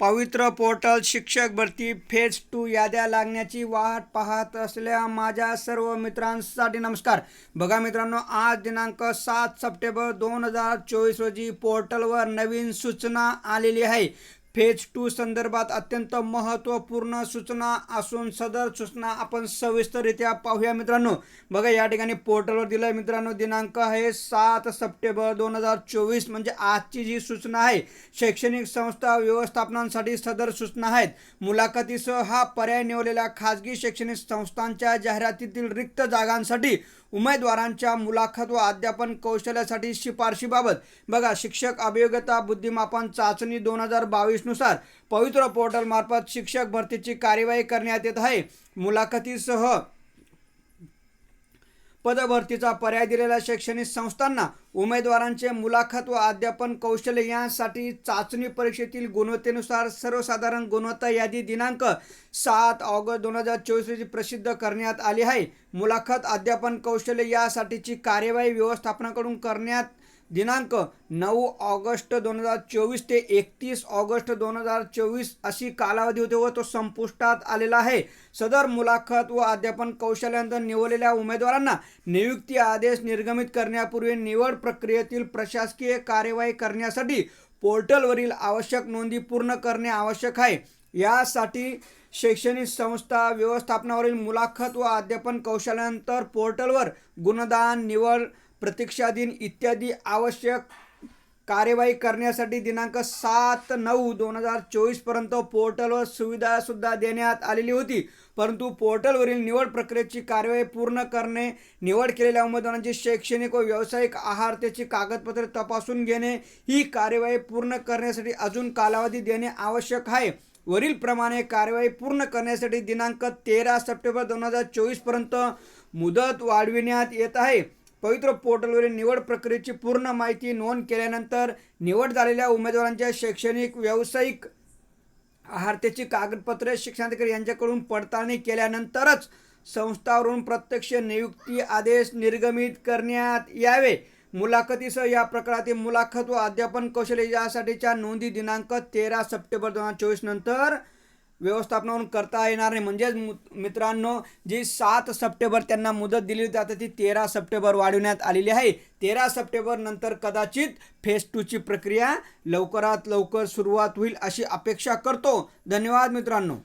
पवित्र पोर्टल शिक्षक भरती फेज टू याद्या लागण्याची वाट पाहत असलेल्या माझ्या सर्व मित्रांसाठी नमस्कार. बघा मित्रांनो आज दिनांक सात सप्टेंबर दोन हजार चोवीस रोजी पोर्टलवर नवीन सूचना आलेली आहे. फेज टू संदर्भात अत्यंत महत्त्वपूर्ण सूचना असून सदर सूचना आपण सविस्तररित्या पाहूया मित्रांनो. बघा या ठिकाणी पोर्टलवर दिलं आहे मित्रांनो दिनांक आहे सात सप्टेंबर दोन हजार चोवीस म्हणजे आजची जी सूचना आहे शैक्षणिक संस्था व्यवस्थापनांसाठी सदर सूचना आहेत. मुलाखतीसह हा पर्याय निवडलेल्या खाजगी शैक्षणिक संस्थांच्या जाहिरातीतील रिक्त जागांसाठी उमेदवारांच्या मुलाखत व अध्यापन कौशल्यासाठी शिफारशीबाबत. बघा शिक्षक अभियोग्यता बुद्धिमापन चाचणी दोन हजार बावीस बावीसनुसार पवित्र पोर्टलमार्फत शिक्षक भरतीची कार्यवाही करण्यात येत आहे. मुलाखतीसह पदभरतीचा पर्याय दिलेल्या शैक्षणिक संस्थांना उमेदवारांचे मुलाखत व अध्यापन कौशल्य यांसाठी चाचणी परीक्षेतील गुणवत्तेनुसार सर्वसाधारण गुणवत्ता यादी दिनांक सात ऑगस्ट दोन हजार चोवीस रोजी प्रसिद्ध करण्यात आली आहे. मुलाखत अध्यापन कौशल्य यासाठीची कार्यवाही व्यवस्थापनाकडून करण्यात दिनांक नऊ ऑगस्ट दोन हजार चोवीस ते एकतीस ऑगस्ट दोन हजार चोवीस अशी कालावधी होते व तो संपुष्टात आलेला आहे. सदर मुलाखत व अध्यापन कौशल्यानंतर निवडलेल्या उमेदवारांना नियुक्ती आदेश निर्गमित करण्यापूर्वी निवड प्रक्रियेतील प्रशासकीय कार्यवाही करण्यासाठी पोर्टलवरील आवश्यक नोंदी पूर्ण करणे आवश्यक आहे. यासाठी शैक्षणिक संस्था व्यवस्थापनावरील मुलाखत व अध्यापन कौशल्यानंतर पोर्टलवर गुणदान निवड प्रतीक्षाधीन इत्यादी आवश्यक कार्यवाही करण्यासाठी दिनांक सात नऊ दोन हजार चोवीसपर्यंत पोर्टलवर सुविधासुद्धा देण्यात आलेली होती. परंतु पोर्टलवरील निवड प्रक्रियेची कार्यवाही पूर्ण करणे निवड केलेल्या उमेदवारांची शैक्षणिक व व्यावसायिक आहारतेची कागदपत्रे तपासून घेणे ही कार्यवाही पूर्ण करण्यासाठी अजून कालावधी देणे आवश्यक आहे. वरीलप्रमाणे कार्यवाही पूर्ण करण्यासाठी दिनांक तेरा सप्टेंबर दोन हजार चोवीसपर्यंत मुदत वाढविण्यात येत आहे. पवित्र पोर्टलवरील निवड प्रक्रियेची पूर्ण माहिती नोंद केल्यानंतर निवड झालेल्या उमेदवारांच्या शैक्षणिक व्यावसायिक आहारतेची कागदपत्रे शिक्षणाधिकारी यांच्याकडून पडताळणी केल्यानंतरच संस्थावरून प्रत्यक्ष नियुक्ती आदेश निर्गमित करण्यात यावे. मुलाखतीसह या प्रकारातील मुलाखत व अध्यापन कौशल्य यासाठीच्या नोंदी दिनांक तेरा सप्टेंबर दोन हजार चोवीस नंतर व्यवस्थापनावरून करता येणार नाही. म्हणजेच मित्रांनो जी सात सप्टेंबर त्यांना मुदत दिली होती आता ती तेरा सप्टेंबर वाढवण्यात आलेली आहे. तेरा सप्टेंबर नंतर कदाचित फेज टूची प्रक्रिया लवकरात लवकर सुरुवात होईल अशी अपेक्षा करतो. धन्यवाद मित्रांनो.